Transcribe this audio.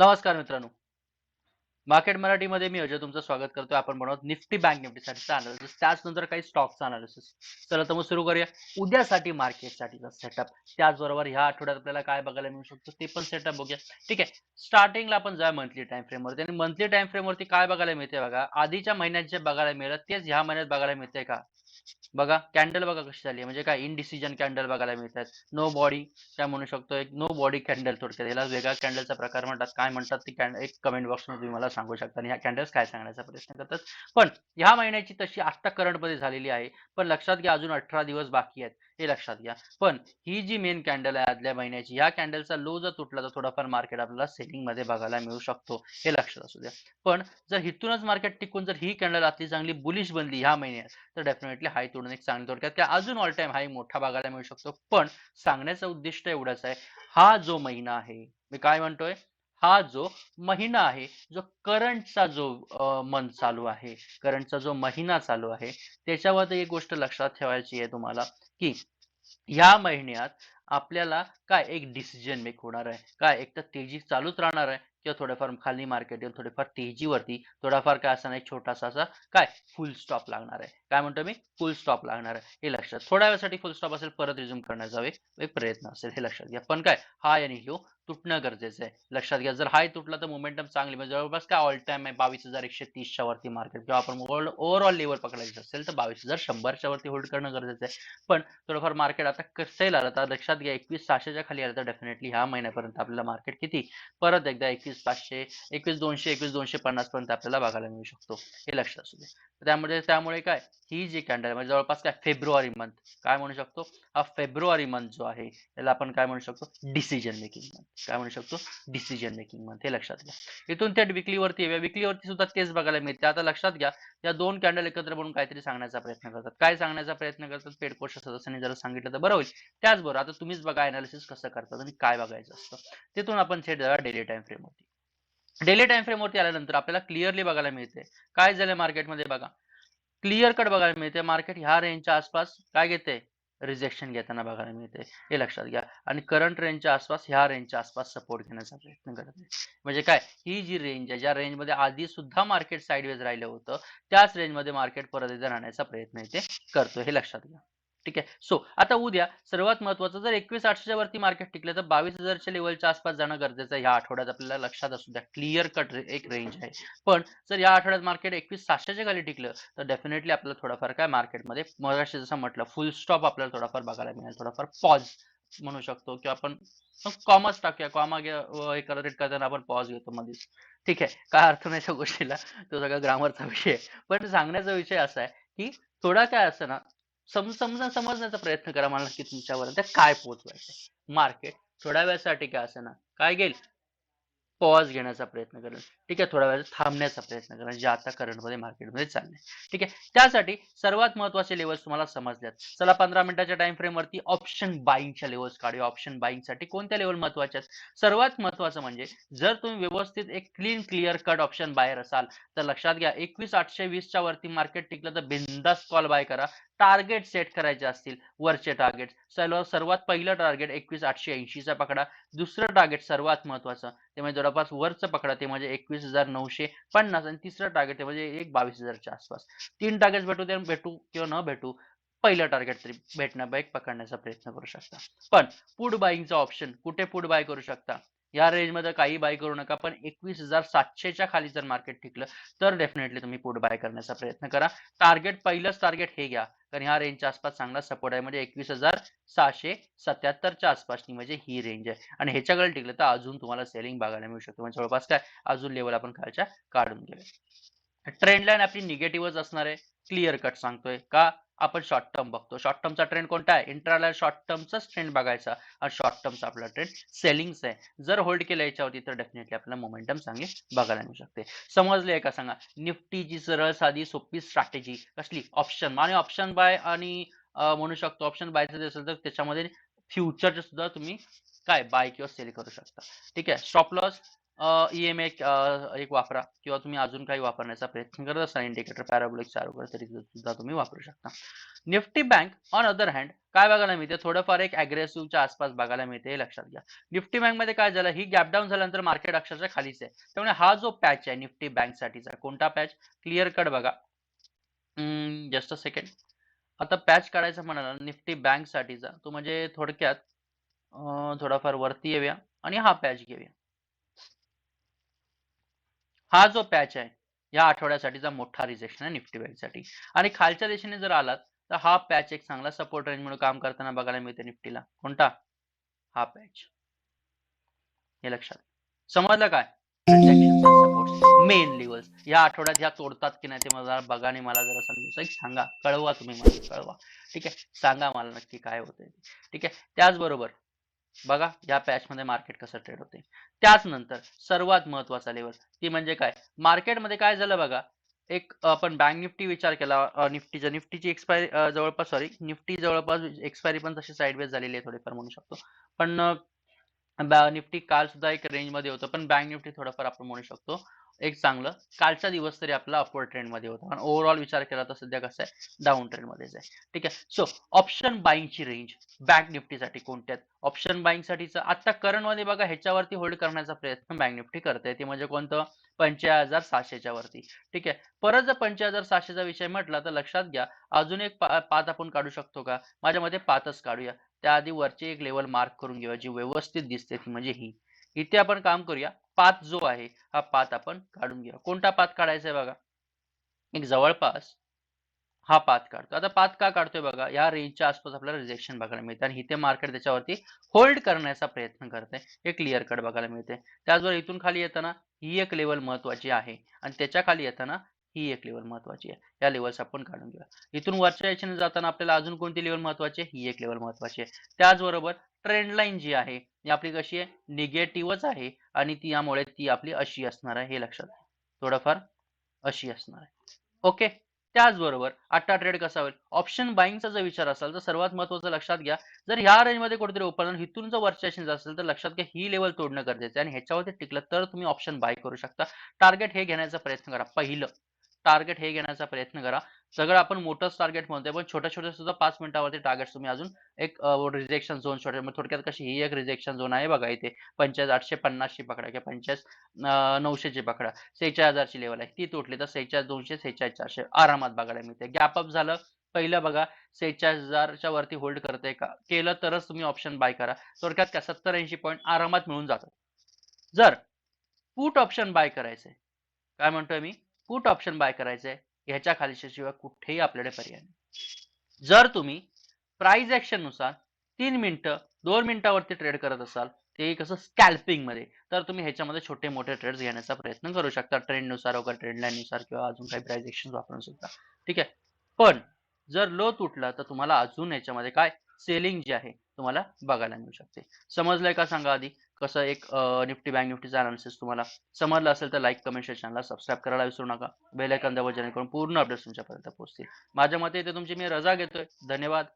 नमस्कार मित्रांनो. मार्केट मराठीमध्ये मी अजय तुमचं स्वागत करतोय. आपण बनवत निफ्टी बँक निफ्टीसाठीचा अनालिसिस त्याचनंतर काही स्टॉकचा अनालिसिस चला तर मग सुरू करूया. उद्यासाठी मार्केटसाठीचा सेटअप त्याचबरोबर ह्या आठवड्यात आपल्याला काय बघायला मिळू शकतो ते पण सेटअप बघूया. ठीक आहे. स्टार्टिंगला आपण जाऊया मंथली टाइम फ्रेमवरती आणि मंथली टाइम फ्रेमवरती काय बघायला मिळते बघा? आधीच्या महिन्यात जे बघायला मिळतं तेच ह्या महिन्यात बघायला मिळते का? बघा कॅन्डल बघा कशी झाली म्हणजे काय इनडिसिजन कॅन्डल बघायला मिळतात. नो बॉडी काय म्हणू शकतो एक नो बॉडी कॅन्डल थोडक्यात. याला वेगळा कॅन्डलचा प्रकार म्हणतात. काय म्हणतात ते कॅन्डल एक कमेंट बॉक्समध्ये तुम्ही मला सांगू शकता. आणि ह्या कॅन्डल्स काय सांगण्याचा प्रयत्न करतात. पण ह्या महिन्याची तशी आत्ता करंटमध्ये झालेली आहे. पण लक्षात घ्या अजून अठरा दिवस बाकी आहेत. हे लक्षात घ्या. पण ही जी मेन कॅन्डल आहे आदल्या महिन्याची ह्या कॅन्डलचा लो जर तुटला तर थोडाफार मार्केट आपल्याला सेलिंगमध्ये बघायला मिळू शकतो. हे लक्षात असू द्या. पण जर हिथूनच मार्केट टिकून जर ही कॅन्डल आपली चांगली बुलिश बनली ह्या महिन्यात तर डेफिनेटली हाय तोडून एक चांगली थोडक्यात काय अजून ऑल टाइम हाय मोठा बघायला मिळू शकतो. पण सांगण्याचं उद्दिष्ट एवढंच आहे हा जो महिना आहे मी काय म्हणतोय? हा जो महिना आहे जो करंटचा जो मंथ चालू आहे करंटचा जो महिना चालू आहे त्याच्यावर एक गोष्ट लक्षात ठेवायची आहे तुम्हाला की ह्या महिन्यात आपल्याला काय एक डिसिजन मेक होणार आहे काय एक तर तेजी चालूच राहणार आहे किंवा थोडंफार खाली मार्केट येईल थोडेफार तेजीवरती थोडाफार काय असा नाही छोटासा असा काय फुल स्टॉप लागणार आहे. काय म्हणतो मी? फुल स्टॉप लागणार आहे. हे लक्षात. थोड्या वेळासाठी फुल स्टॉप असेल परत रिझ्यूम करण्याचा एक एक प्रयत्न असेल हे लक्षात घ्या. पण काय? हाय आणि लो तुटणं गरजेचं आहे. लक्षात घ्या जर हाय तुटला तर मोमेंटम चांगली म्हणजे जवळपास काय ऑल टाइम आहे? बावीस हजार एकशे तीसच्या वरती मार्केट किंवा आपण ओव्हरऑल लेवल पकडायचं असेल तर बावीस हजार शंभरच्या वरती होल्ड करणं गरजेचं आहे. पण थोडंफार मार्केट आता कसं आलं तर लक्षात घ्या एकवीस सहाशेच्या खाली आलं तर डेफिनेटली ह्या महिन्यापर्यंत आपल्याला मार्केट किती? परत एकदा एकवीस पाचशे एकवीस दोनशे एकवीस दोनशे पन्नास पर्यंत आपल्याला बघायला मिळू शकतो. हे लक्षात असू दे त्यामध्ये त्यामुळे काय? ही जी कॅन्डल म्हणजे जवळपास काय? फेब्रुवारी मंथ काय म्हणू शकतो? हा फेब्रुवारी मंथ जो आहे त्याला आपण काय म्हणू शकतो? डिसिजन मेकिंग मंथ काय म्हणू शकतो? डिसिजन मेकिंग मंथ लक्षात घ्या. इथून थेट विकलीवरती येऊया. विकलीवरती सुद्धा तेच बघायला मिळते. आता लक्षात घ्या या दोन कॅन्डल एकत्र म्हणून काहीतरी सांगण्याचा प्रयत्न करतात. काय सांगण्याचा प्रयत्न करतात? पेड कोर्स सदस्यांनी जर सांगितलं तर बरं होईल. त्याचबरोबर आता तुम्हीच बघा अनालिसिस कसं करतात आणि काय बघायचं असतं. तिथून आपण थेट जाऊया डेली टाइम फ्रेमवरती डेली टाइम फ्रेमवरती आल्यानंतर आपल्याला क्लिअरली बघायला मिळते. काय झालं मार्केटमध्ये बघा? क्लिअर कट बघायला मिळते. मार्केट ह्या रेंजच्या आसपास काय घेते? रिजेक्शन घेताना बघायला मिळते. हे लक्षात घ्या. आणि करंट रेंजच्या आसपास ह्या रेंजच्या आसपास सपोर्ट घेण्याचा प्रयत्न करत आहे. म्हणजे काय? ही जी रेंज आहे ज्या रेंजमध्ये आधी सुद्धा मार्केट साईडवेज राहिलं होतं त्याच रेंजमध्ये मार्केट परत एकदा राहण्याचा प्रयत्न इथे करतो हे लक्षात घ्या. ठीक आहे? सो आता उद्या सर्वात महत्वाचं जर एकवीस आठशेच्या वरती मार्केट टिकलं तर बावीस हजारच्या लेवलच्या आसपास जाणं गरजेचं आहे. ह्या आठवड्यात आपल्याला लक्षात असू द्या क्लिअर कट एक रेंज आहे. पण जर या आठवड्यात मार्केट एकवीस सातशेच्या खाली टिकलं तर डेफिनेटली आपल्याला थोडाफार काय मार्केटमध्ये मगाशी जसं म्हटलं फुल स्टॉप आपल्याला थोडाफार बघायला मिळेल थोडाफार पॉज म्हणू शकतो किंवा आपण कॉमर्स टाकूया. कॉमा हे करत करताना आपण पॉज घेतो मध्येच ठीक आहे. काय अर्थ नाही त्या गोष्टीला. तो सगळा ग्रामरचा विषय पण सांगण्याचा विषय असा आहे की थोडा काय असं ना सम समजा समजण्याचा प्रयत्न करा मला की तुमच्यावर. त्या काय पोहोचवायचं मार्केट थोड्या वेळासाठी काय असं ना काय घेईल? पॉज घेण्याचा प्रयत्न करेल. ठीक आहे थोड्या वेळ थांबण्याचा प्रयत्न करा जे आता करंटमध्ये मार्केटमध्ये चालले ठीक आहे त्यासाठी सर्वात महत्त्वाचे लेवल्स तुम्हाला समजल्यात. चला पंधरा मिनिटाच्या टाइम फ्रेम ऑप्शन बाईंगच्या लेवल्स काढूया. ऑप्शन बाईंगसाठी कोणत्या लेवल महत्त्वाच्या आहेत? सर्वात महत्वाचं म्हणजे जर तुम्ही व्यवस्थित एक क्लीन क्लिअर कट ऑप्शन बाहेर असाल तर लक्षात घ्या एकवीस आठशे वीसच्या वरती मार्केट टिकलं तर बिंदास कॉल बाय करा. टार्गेट सेट करायचे असतील वरचे टार्गेट सर्व सर्वात पहिलं टार्गेट एकवीस आठशे ऐंशीचा पकडा. दुसरं टार्गेट सर्वात महत्वाचं ते म्हणजे जवळपास वरचं पकडा ते म्हणजे एकवीस हजार नऊशे पन्नास आणि तिसरं टार्गेट म्हणजे एक बावीस हजारच्या आसपास. तीन टार्गेट भेटू दे भेटू किंवा न भेटू पहिलं टार्गेट तरी भेटण्या बाईक पकडण्याचा प्रयत्न करू शकता. पण पुड बाईंगचा ऑप्शन कुठे पुड बाय करू शकता? या रेंजमध्ये काही बाय करू नका. पण एकवीस हजार सातशेच्या खाली जर मार्केट टिकलं तर डेफिनेटली तुम्ही पुढे बाय करण्याचा प्रयत्न करा. टार्गेट पहिलंच टार्गेट हे घ्या. कारण ह्या रेंजच्या आसपास चांगला सपोर्ट आहे. म्हणजे एकवीस हजार सहाशे सत्याहत्तरच्या आसपासची म्हणजे ही रेंज आहे. आणि ह्याच्याकडे टिकलं तर अजून तुम्हाला सेलिंग बघायला मिळू शकतो. म्हणजे जवळपास काय अजून लेवल आपण खालच्या काढून घेऊया. ट्रेंड लाईन आपली निगेटिव्हच असणार आहे. क्लिअर कट सांगतोय का? आपण शॉर्ट टर्म बघतो. शॉर्ट टर्मचा ट्रेंड कोणता आहे? इंट्राला शॉर्ट टर्मचाच ट्रेंड बघायचा आणि शॉर्ट टर्मचा आपला ट्रेंड सेलिंगचा आहे. जर होल्ड केलं याच्यावरती तर डेफिनेटली आपल्याला मोमेंटम चांगले बघायला मिळू शकते. समजले का सांगा. निफ्टीची सरळ साधी सोपी स्ट्रॅटेजी कसली? ऑप्शन आणि ऑप्शन बाय आणि म्हणू शकतो ऑप्शन बायचं असेल तर त्याच्यामध्ये फ्युचरचे सुद्धा तुम्ही काय? बाय किंवा सेल करू शकता. ठीक आहे? स्टॉप लॉस ईएमएच एक वापरा किंवा तुम्ही अजून काही वापरण्याचा प्रयत्न करत असाल इंडिकेटर पॅराबोलिक चालू तरी सुद्धा तुम्ही वापरू शकता. Nifty bank on other hand काय बघायला मिळते? थोडंफार एक अग्रेसिव्हच्या आसपास बघायला मिळते हे लक्षात घ्या. निफ्टी बँकमध्ये काय झालं? ही गॅप डाऊन झाल्यानंतर मार्केट अक्षरशः खालीच आहे. त्यामुळे हा जो पॅच आहे निफ्टी बँक साठीचा कोणता पॅच क्लिअर कट बघा. जस्ट अ सेकंड आता पॅच काढायचा म्हणाला निफ्टी बँक साठीचा तो म्हणजे थोडक्यात थोडाफार वरती येऊया आणि हा पॅच घेऊया. हा जो पॅच आहे या आठवड्यासाठीचा मोठा रिजेक्शन आहे निफ्टी बँकसाठी आणि खालच्या दिशेने जर आलात तर हा पॅच एक चांगला सपोर्ट रेंज म्हणून काम करताना बघायला मिळते निफ्टीला. कोणता? हा पॅच. हे लक्षात समजलं काय? सपोर्ट मेन लेवल्स या आठवड्यात ह्या तोडतात की नाही ते मला बघा आणि मला जरा सांगा. कळवा तुम्ही मला. कळवा. ठीक आहे? सांगा मला नक्की काय होतंय ठीक आहे? त्याचबरोबर बघा या पॅच मध्ये मार्केट कसं ट्रेड होते. त्याच नंतर सर्वात महत्त्वाचा लेवल ती म्हणजे काय? मार्केटमध्ये काय झालं बघा एक आपण बँक निफ्टी विचार केला निफ्टीचा. निफ्टीची एक्सपायरी जवळपास सॉरी निफ्टी जवळपास एक्सपायरी पण तशी साईडवेज झालेली आहे थोडीफार म्हणू शकतो. पण निफ्टी काल सुद्धा एक रेंजमध्ये होतं पण बँक निफ्टी थोडंफार आपण म्हणू शकतो. एक चांगलं. कालचा दिवस तरी आपला अपवर्ड ट्रेंडमध्ये होता. पण ओव्हरऑल विचार केला तर सध्या कसं आहे डाऊन ट्रेंड मध्येच आहे. ठीक आहे. सो ऑप्शन बाईंगची रेंज बँक निफ्टीसाठी कोणत्या ऑप्शन बाईंगसाठीच आता करंटमध्ये बघा ह्याच्यावरती होल्ड करण्याचा प्रयत्न बँक निफ्टी करते ते म्हणजे कोणतं? पंचेचाळीस हजार सहाशेच्या वरती. ठीक आहे. परत जर पंचेचाळीस हजार सहाशेचा विषय म्हटला तर लक्षात घ्या अजून एक पात आपण काढू शकतो का? माझ्या मते पातच काढूया. त्याआधी वरची एक लेवल मार्क करून घेऊया जी व्यवस्थित दिसते ती म्हणजे ही. इथे आपण काम करूया. पात जो आहे हा पात आपण काढून घ्या. कोणता पात काढायचा आहे बघा? एक जवळपास हा पात काढतो. आता पात का काढतोय बघा? या रेंजच्या आसपास आपल्याला रिजेक्शन बघायला मिळते आणि इथे मार्केट त्याच्यावरती होल्ड करण्याचा प्रयत्न करते हे क्लिअर कट बघायला मिळते. त्याचबरोबर इथून खाली येताना ही एक लेवल महत्वाची आहे. आणि त्याच्याखाली येताना ही एक लेवल महत्वाची आहे. या लेवल्स आपण काढून घेऊया. इथून वरच्या याच्याने जाताना आपल्याला अजून कोणती लेवल महत्वाची आहे? ही एक लेवल महत्वाची आहे. त्याचबरोबर ट्रेंड लाईन जी आहे ती आपली कशी आहे? निगेटिव्हच आहे आणि ती यामुळे ती आपली अशी असणार आहे हे लक्षात घ्या. थोडंफार अशी असणार आहे. ओके? त्याचबरोबर आत्ता ट्रेड कसा होईल? ऑप्शन बाईंगचा जर विचार असेल तर सर्वात महत्वाचं लक्षात घ्या. जर ह्या रेंजमध्ये कुठेतरी ओपन हिथून जर वरच्या रेंज असेल तर लक्षात घ्या ही लेवल तोडणं गरजेचं आहे आणि ह्याच्यावरती टिकलं तर तुम्ही ऑप्शन बाय करू शकता. टार्गेट हे घेण्याचा प्रयत्न करा पहिलं. टार्गेट हे घेण्याचा प्रयत्न करा. सगळं आपण मोठंच टार्गेट म्हणतोय पण छोट्या छोट्या सुद्धा पाच मिनिटावरती टार्गेट तुम्ही अजून एक रिजेक्शन झोन छोटे मग थोडक्यात कशी ही एक रिजेक्शन झोन आहे बघा इथे. पंचायत आठशे पन्नासची पकडा किंवा पंचायत नऊशेची पकडा सेहेचाळीस हजारची लेवल आहे. ती तुटली तर सेहेचाळीस दोनशे सेहेचाळीस चारशे. आरामात बघायला मिळते गॅप अप झालं पहिलं बघा सेहेचाळीस हजारच्या वरती होल्ड करते का? केलं तरच तुम्ही ऑप्शन बाय करा. थोडक्यात काय? सत्तर ऐंशी पॉईंट आरामात मिळून जातात. जर पुट ऑप्शन बाय करायचंय काय म्हणतोय मी? पुट ऑप्शन बाय करायचंय ह्याच्या खालीच्या शिवाय कुठेही आपल्याकडे पर्याय नाही. जर तुम्ही प्राइस ऍक्शननुसार तीन मिनिटं दोन मिनिटावरती ट्रेड करत असाल ते कसं स्कॅल्पिंगमध्ये तर तुम्ही ह्याच्यामध्ये छोटे मोठे ट्रेड्स घेण्याचा प्रयत्न करू शकता. ट्रेंडनुसार वगैरे ट्रेंड लाईननुसार किंवा अजून काही प्राइस ऍक्शन वापरून सुद्धा ठीक आहे? पण जर लो तुटला तर तुम्हाला अजून याच्यामध्ये काय? सेलिंग जे आहे तुम्हाला बघायला मिळू शकते. समजलंय का सांगा आधी? कसं एक निफ्टी बँक निफ्टीचा अनालिसिस तुम्हाला समजलं असेल तर लाईक कमेंट शेअर चॅनलला सबस्क्राईब करायला विसरू नका. बेल आयकॉन दाबा जेणेकरून पूर्ण अपडेट्स तुमच्यापर्यंत पोहोचतील. माझ्या मते इथे तुमची मी रजा घेतोय. धन्यवाद.